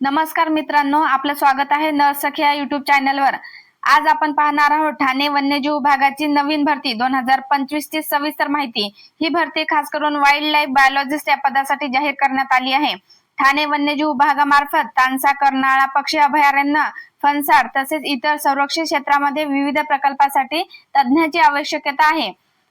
नमस्कार मित्रांनो आपलं स्वागत आहे नरसखी या युट्यूब चॅनलवर आज आपण पाहणार आहोत ठाणे वन्यजीव विभागाची नवीन भरती दोन हजार पंचवीस ची सविस्तर माहिती. ही भरती खास करून वाईल्ड लाईफ बायोलॉजिस्ट या पदासाठी जाहीर करण्यात आली आहे. ठाणे वन्यजीव विभागामार्फत तानसा कर्नाळा पक्षी अभयारण्य फनसाड तसेच इतर संरक्षित क्षेत्रामध्ये विविध प्रकल्पासाठी तज्ञाची आवश्यकता आहे.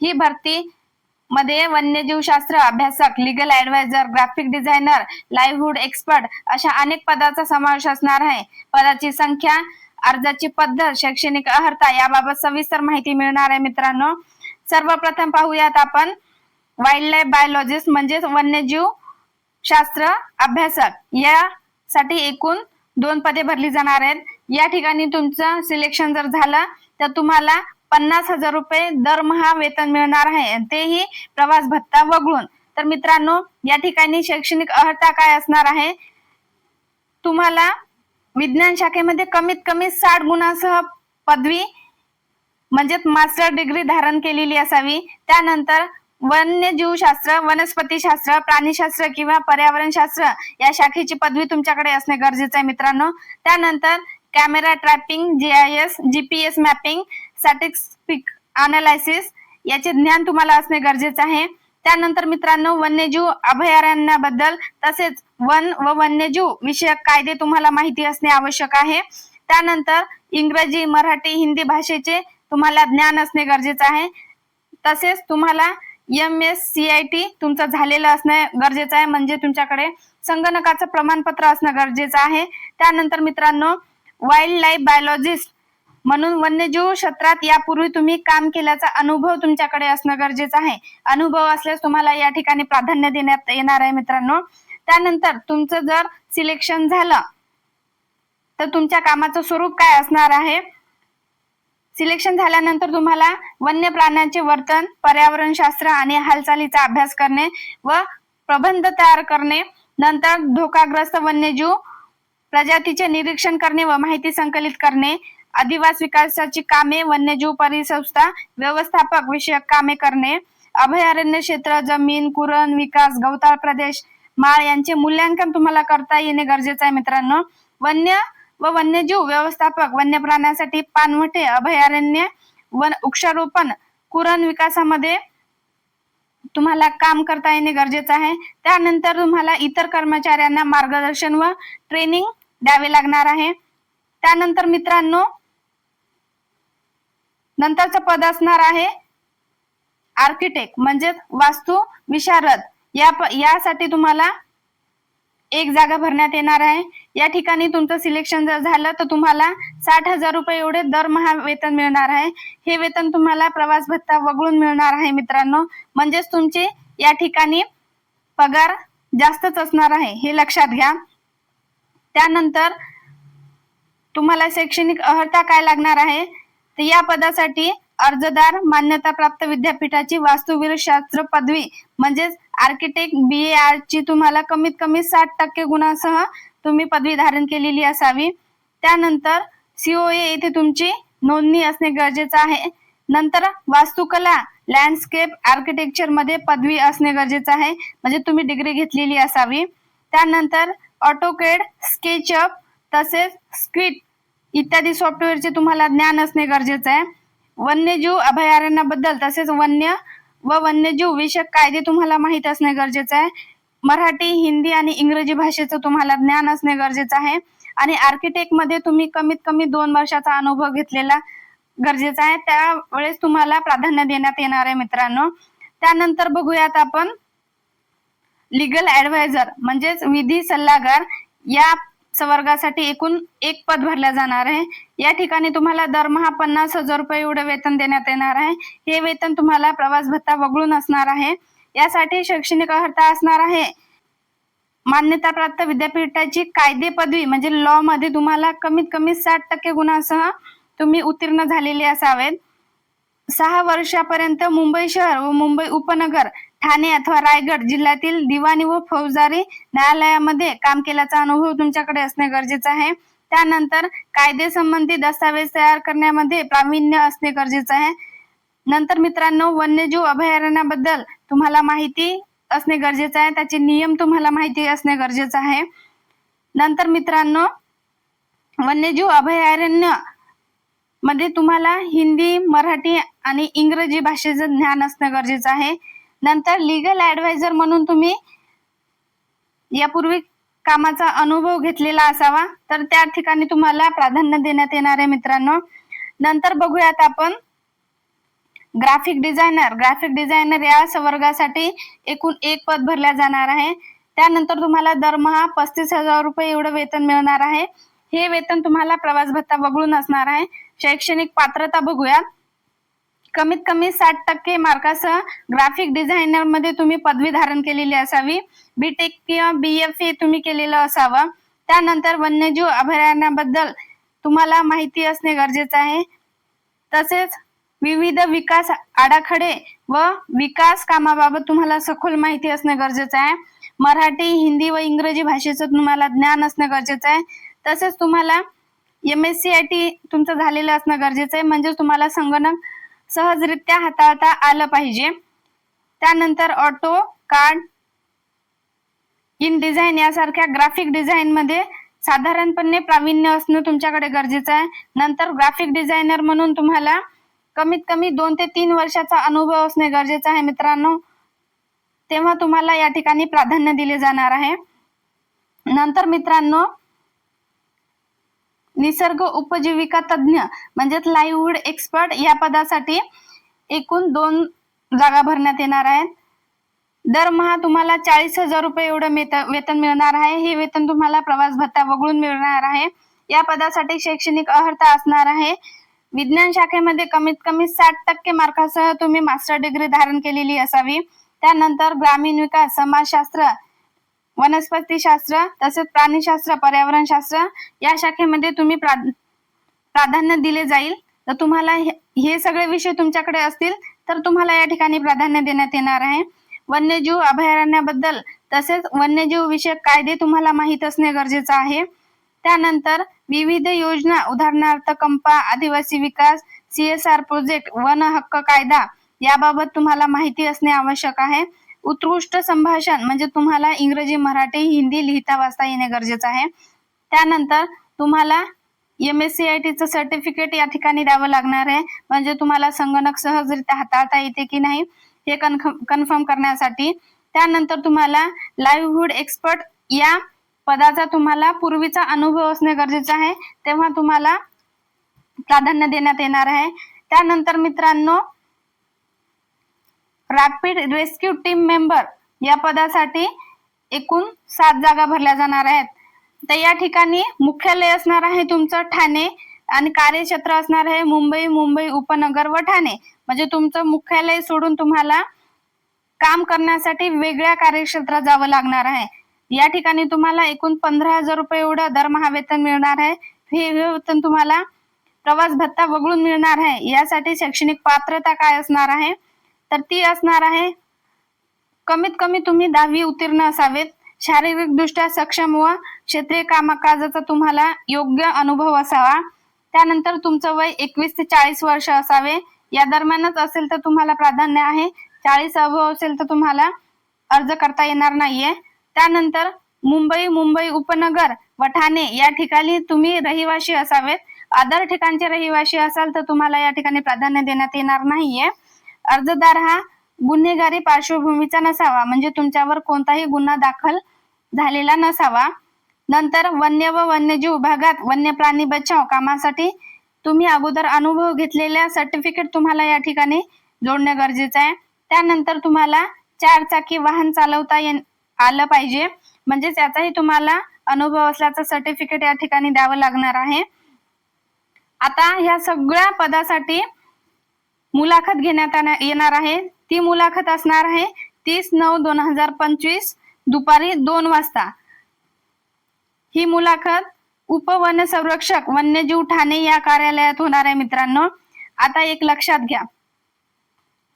ही भरती मध्ये वन्यजीवशास्त्र अभ्यासक legal adviser graphic designer livelihood expert अशा अनेक पदाचा समावेश असणार आहे. पदाची संख्या अर्जाची पद्धत शैक्षणिक अर्हता याबाबत सविस्तर माहिती मिळणार आहे मित्रांनो. सर्वप्रथम पाहूयात आपण वाईल्ड लाईफ बायोलॉजिस्ट म्हणजे वन्यजीव शास्त्र अभ्यासक. यासाठी एकूण दोन पदे भरली जाणार आहेत. या ठिकाणी तुमचं सिलेक्शन जर झालं तर तुम्हाला पन्नास हजार रुपये दरमहा वेतन मिळणार आहे. तेही प्रवास भत्ता वगळून. तर मित्रांनो या ठिकाणी शैक्षणिक अर्हता काय असणार आहे? तुम्हाला विज्ञान शाखेमध्ये कमीत कमी साठ गुणांसह पदवी म्हणजेच मास्टर डिग्री धारण केलेली असावी. त्यानंतर वन्यजीवशास्त्र वनस्पतीशास्त्र प्राणीशास्त्र किंवा पर्यावरणशास्त्र या शाखेची पदवी तुमच्याकडे असणे गरजेचं आहे मित्रांनो. त्यानंतर camera trapping G I S G P S mapping statistic analysis याचे ज्ञान तुम्हाला असणे गरजेचं आहे. त्यानंतर मित्रांनो वन्यजीव अभयारण्याबद्दल तसेच वन व वन्यजीव विषयक कायदे तुम्हाला माहिती असणे आवश्यक आहे. त्यानंतर इंग्रजी मराठी हिंदी भाषेचे तुम्हाला ज्ञान असणे गरजेचं आहे. तसेच तुम्हाला M S C I T तुमचं झालेलं असणे गरजेचं आहे. म्हणजे तुमच्याकडे संगणकाचं प्रमाणपत्र असणं गरजेचं आहे. त्यानंतर मित्रांनो वाईल्ड लाईफ बायोलॉजिस्ट म्हणून वन्यजीव क्षेत्रात यापूर्वी तुम्ही काम केल्याचा अनुभव तुमच्याकडे असणं गरजेचं आहे. अनुभव असल्यास तुम्हाला या ठिकाणी प्राधान्य देण्यात येणार आहे मित्रांनो. त्यानंतर तुमचं जर सिलेक्शन झालं तर तुमच्या कामाचं स्वरूप काय असणार आहे? सिलेक्शन झाल्यानंतर तुम्हाला वन्य प्राण्यांचे वर्तन पर्यावरण शास्त्र आणि हालचालीचा अभ्यास करणे व प्रबंध तयार करणे. नंतर धोकाग्रस्त वन्यजीव प्रजातीचे निरीक्षण करणे व माहिती संकलित करणे. अधिवास विकासाची कामे वन्यजीव परिसंस्था व्यवस्थापक विषयक कामे करणे अभयारण्य क्षेत्र जमीन कुरण विकास गवताळ प्रदेश माळ यांचे मूल्यांकन तुम्हाला करता येणे गरजेचं आहे मित्रांनो. वन्य व वन्यजीव व्यवस्थापक वन्य प्राण्यासाठी पानवटे अभयारण्य वन वृक्षारोपण कुरण विकासामध्ये तुम्हाला काम करता येणे गरजेचं आहे. त्यानंतर तुम्हाला इतर कर्मचाऱ्यांना मार्गदर्शन व ट्रेनिंग द्यावे लागणार आहे. त्यानंतर मित्रांनो नंतरचं पद असणार आहे आर्किटेक्ट म्हणजेच वास्तू विशारद. या प- यासाठी तुम्हाला एक जागा भरण्यात येणार आहे. या ठिकाणी तुमचं सिलेक्शन जर झालं तर तुम्हाला साठ हजार रुपये एवढे दरमहा वेतन मिळणार आहे. हे वेतन तुम्हाला प्रवास भत्ता वगळून मिळणार आहे मित्रांनो. म्हणजेच तुमचे या ठिकाणी पगार जास्तच असणार आहे हे लक्षात घ्या. त्यानंतर तुम्हाला शैक्षणिक अर्हता काय लागणार आहे? तर या पदासाठी अर्जदार मान्यताप्राप्त विद्यापीठाची वास्तुविशास्त्र पदवी म्हणजेच आर्किटेक्ट बी ए आर ची तुम्हाला कमीत कमी साठ टक्के गुणासह तुम्ही पदवी धारण केलेली असावी. त्यानंतर सीओए येथे तुमची नोंदणी असणे गरजेचं आहे. नंतर वास्तुकला लँडस्केप आर्किटेक्चरमध्ये पदवी असणे गरजेचं आहे म्हणजे तुम्ही डिग्री घेतलेली असावी. त्यानंतर ऑटोकेड स्केचअप तसेच स्क्विट इत्यादी सॉफ्टवेअरचे तुम्हाला ज्ञान असणे गरजेचं आहे. वन्यजीव अभयारण्याबद्दल तसेच वन्य व वन्यजीव विषयक कायदे तुम्हाला माहीत असणे गरजेचं आहे. मराठी हिंदी आणि इंग्रजी भाषेचं तुम्हाला ज्ञान असणे गरजेचं आहे. आणि आर्किटेक्टमध्ये तुम्ही कमीत कमी दोन वर्षाचा अनुभव घेतलेला गरजेचा आहे. त्यावेळेस तुम्हाला प्राधान्य देण्यात येणार आहे मित्रांनो. त्यानंतर बघूयात आपण लिगल ऍडवायझर म्हणजेच विधी सल्लागार या वर्गासाठी एकूण एक पद भरल्या जाणार आहे. या ठिकाणी तुम्हाला दरमहा पन्नास हजार रुपये एवढे वेतन देण्यात येणार आहे. हे वेतन तुम्हाला प्रवास भत्ता वगळून असणार आहे. यासाठी शैक्षणिक अर्हता असणार आहे. मान्यताप्राप्त विद्यापीठाची कायदे पदवी म्हणजे लॉ मध्ये तुम्हाला कमीत कमी साठ टक्के गुणांसह तुम्ही उत्तीर्ण झालेले असावेत. सहा वर्षापर्यंत मुंबई शहर व मुंबई उपनगर ठाणे अथवा रायगड जिल्ह्यातील दिवाणी व फौजदारी न्यायालयामध्ये काम केल्याचा अनुभव तुमच्याकडे असणे गरजेचं आहे. त्यानंतर कायदे संबंधी दस्तावेज तयार करण्यामध्ये प्रावीण्य असणे गरजेचं आहे. नंतर मित्रांनो वन्यजीव अभयारण्याबद्दल तुम्हाला माहिती असणे गरजेचं आहे. त्याचे नियम तुम्हाला माहिती असणे गरजेचं आहे. नंतर मित्रांनो वन्यजीव अभयारण्यमध्ये तुम्हाला हिंदी मराठी आणि इंग्रजी भाषेचं ज्ञान असणं गरजेचं आहे. नंतर लिगल ऍडवायझर म्हणून तुम्ही यापूर्वी कामाचा अनुभव घेतलेला असावा. तर त्या ठिकाणी तुम्हाला प्राधान्य देण्यात येणार आहे मित्रांनो. नंतर बघूयात आपण ग्राफिक डिझायनर ग्राफिक डिझायनर या संवर्गासाठी एकूण एक पद भरल्या जाणार आहे. त्यानंतर तुम्हाला दरमहा पस्तीस हजार रुपये एवढं वेतन मिळणार आहे. हे वेतन तुम्हाला प्रवास भत्ता वगळून असणार आहे. शैक्षणिक पात्रता बघूयात कमीत कमी साठ टक्के मार्कासह ग्राफिक डिझायनरमध्ये तुम्ही पदवी धारण केलेली असावी. बीटेक किंवा बी एफ ए तुम्ही केलेलं असावं. त्यानंतर वन्यजीव अभयारण्याबद्दल तुम्हाला माहिती असणे गरजेचं आहे. तसेच विविध विकास आडाखडे व विकास कामाबाबत तुम्हाला सखोल माहिती असणे गरजेचं आहे. मराठी हिंदी व इंग्रजी भाषेचं तुम्हाला ज्ञान असणं गरजेचं आहे. तसेच तुम्हाला M S C I T तुमचं झालेलं असणं गरजेचं आहे. म्हणजेच तुम्हाला संगणक सहजरित्या हाताळता आलं पाहिजे. त्यानंतर ऑटो कार्ड इन डिझाईन यासारख्या ग्राफिक डिझाईन मध्ये साधारणपणे प्रावीण्य असणं तुमच्याकडे गरजेचं आहे. नंतर ग्राफिक डिझायनर म्हणून तुम्हाला कमीत कमी दोन ते तीन वर्षाचा अनुभव असणे गरजेचं आहे मित्रांनो. तेव्हा तुम्हाला या ठिकाणी प्राधान्य दिले जाणार आहे. नंतर मित्रांनो निसर्ग उपजीविका तज्ज्ञ म्हणजेच लाईव्हवूड एक्सपर्ट या पदासाठी एकूण दोन जागा भरण्यात येणार आहेत. दरमहा तुम्हाला चाळीस हजार रुपये एवढं वेतन मिळणार आहे. हे वेतन तुम्हाला प्रवास भत्ता वगळून मिळणार आहे. या पदासाठी शैक्षणिक अर्हता असणार आहे. विज्ञान शाखेमध्ये कमीत कमी साठ टक्के मार्कासह तुम्ही मास्टर डिग्री धारण केलेली असावी. त्यानंतर ग्रामीण विकास समाजशास्त्र वनस्पतीशास्त्र तसेच प्राणीशास्त्र पर्यावरणशास्त्र या शाखेमध्ये तुम्ही प्राधान्य दिले जाईल. तर तुम्हाला हे हे सगळे विषय तुमच्याकडे असतील तर तुम्हाला या ठिकाणी प्राधान्य देण्यात येणार आहे. वन्यजीव अभयारण्याबद्दल तसेच वन्यजीव विषयक कायदे तुम्हाला माहीत असणे गरजेचं आहे. त्यानंतर विविध योजना उदाहरणार्थ कंपा आदिवासी विकास सीएसआर प्रोजेक्ट वन हक्क कायदा याबाबत तुम्हाला माहिती असणे आवश्यक आहे. उत्कृष्ट संभाषण म्हणजे तुम्हाला इंग्रजी मराठी हिंदी लिहिता वाचता येणे गरजेचं आहे. त्यानंतर तुम्हाला एम एस सी आय टीचं सर्टिफिकेट या ठिकाणी द्यावं लागणार आहे. म्हणजे तुम्हाला संगणक सहजरित्या हाताळता येते की नाही हे कन्फर्म करण्यासाठी. त्यानंतर तुम्हाला लाईव्हहूड एक्सपर्ट या पदाचा तुम्हाला पूर्वीचा अनुभव असणे गरजेचं आहे. तेव्हा तुम्हाला प्राधान्य देण्यात येणार आहे. त्यानंतर मित्रांनो रॅपिड रेस्क्यू टीम मेंबर या पदासाठी एकूण सात जागा भरल्या जाणार आहेत. तर या ठिकाणी मुख्यालय असणार आहे तुमचं ठाणे आणि कार्यक्षेत्र असणार आहे मुंबई मुंबई उपनगर व ठाणे. म्हणजे तुमचं मुख्यालय सोडून तुम्हाला काम करण्यासाठी वेगळ्या कार्यक्षेत्रात जावं लागणार आहे. या ठिकाणी तुम्हाला एकूण पंधरा हजार रुपये एवढं दरमहा वेतन मिळणार आहे. हे वेतन तुम्हाला प्रवास भत्ता वगळून मिळणार आहे. यासाठी शैक्षणिक पात्रता काय असणार आहे? तर ती असणार आहे. कमीत कमी तुम्ही दहावी उत्तीर्ण असावेत. शारीरिकदृष्ट्या सक्षम व क्षेत्रीय कामकाजाचा तुम्हाला योग्य अनुभव असावा. त्यानंतर तुमचं वय एकवीस ते चाळीस वर्ष असावे. या दरम्यानच असेल तर तुम्हाला प्राधान्य आहे. चाळीस अभाव असेल तर तुम्हाला अर्ज करता येणार नाहीये. त्यानंतर मुंबई मुंबई उपनगर व ठाणे या ठिकाणी तुम्ही रहिवाशी असावेत. अदर ठिकाणचे रहिवाशी असाल तर तुम्हाला या ठिकाणी प्राधान्य देण्यात येणार नाहीये. अर्जदार हा गुन्हेगारी पार्श्वभूमीचा नसावा म्हणजे तुमच्यावर कोणताही गुन्हा दाखल झालेला नसावा. नंतर वन्य व वन्यजीव विभागात वन्य प्राणी बचाव कामासाठी तुम्ही अगोदर अनुभव घेतलेल्या सर्टिफिकेट तुम्हाला या ठिकाणी जोडणे गरजेचं आहे. त्यानंतर तुम्हाला चार चाकी वाहन चालवता ये आलं पाहिजे. म्हणजे त्याचाही तुम्हाला अनुभव असल्याचं सर्टिफिकेट या ठिकाणी द्यावं लागणार आहे. आता ह्या सगळ्या पदासाठी मुलाखत घेण्यात येणार आहे. ती मुलाखत असणार आहे तीस नऊ दोन हजार पंचवीस दुपारी दोन वाजता. ही मुलाखत उपवन संरक्षक वन्यजीव ठाणे या कार्यालयात होणार आहे मित्रांनो. आता एक लक्षात घ्या.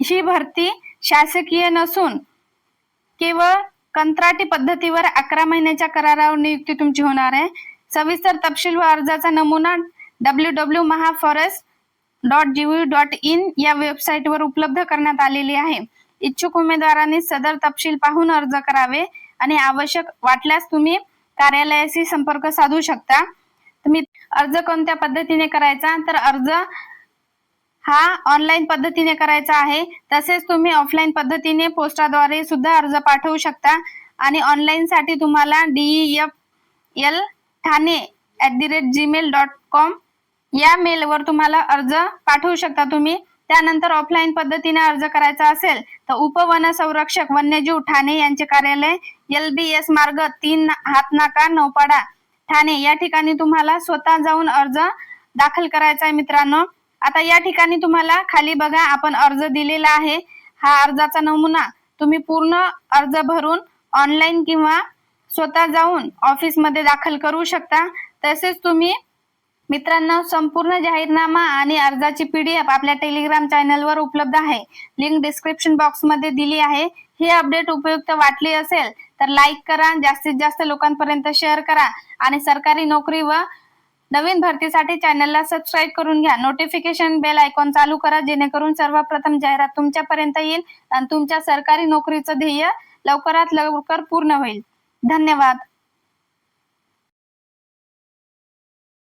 ही भरती शासकीय नसून केवळ कंत्राटी पद्धतीवर अकरा महिन्याच्या करारावर नियुक्ती तुमची होणार आहे. सविस्तर तपशील व अर्जाचा नमुना W W Mahaforest dot G V dot in या वेबसाईटवर उपलब्ध करण्यात आलेली आहे. इच्छुक उमेदवारांनी सदर तपशील पाहून अर्ज करावे आणि आवश्यक वाटल्यास तुम्ही कार्यालयाशी संपर्क साधू शकता. तुम्ही अर्ज कोणत्या पद्धतीने करायचा? तर अर्ज हा ऑनलाईन पद्धतीने करायचा आहे. तसेच तुम्ही ऑफलाईन पद्धतीने पोस्टाद्वारे सुद्धा अर्ज पाठवू शकता आणि ऑनलाईन साठी तुम्हाला D E F L Thane at the rate gmail dot com या मेलवर तुम्हाला अर्ज पाठवू शकता तुम्ही. त्यानंतर ऑफलाईन पद्धतीने अर्ज करायचा असेल तर उपवन संरक्षक वन्यजीव ठाणे यांचे कार्यालय एल बी एस मार्ग तीन हातनाका नौपाडा ठाणे या ठिकाणी तुम्हाला स्वतः जाऊन अर्ज दाखल करायचा आहे मित्रांनो. आता या ठिकाणी तुम्हाला खाली बघा आपण अर्ज दिलेला आहे. हा अर्जाचा नमुना तुम्ही पूर्ण अर्ज भरून ऑनलाईन किंवा स्वतः जाऊन ऑफिसमध्ये दाखल करू शकता. तसेच तुम्ही मित्रांनो संपूर्ण जाहीरनामा आणि अर्जाची पीडीएफ आपल्या टेलिग्राम चॅनलवर उपलब्ध आहे. लिंक डिस्क्रिप्शन बॉक्समध्ये दिली आहे. ही अपडेट उपयुक्त वाटली असेल तर लाईक करा जास्तीत जास्त लोकांपर्यंत शेअर करा आणि सरकारी नोकरी व नवीन भरतीसाठी चॅनलला सबस्क्राईब करून घ्या. नोटिफिकेशन बेल आयकॉन चालू करा जेणेकरून सर्वप्रथम जाहिरात तुमच्यापर्यंत येईल आणि तुमच्या सरकारी नोकरीचं ध्येय लवकरात लवकर पूर्ण होईल. धन्यवाद.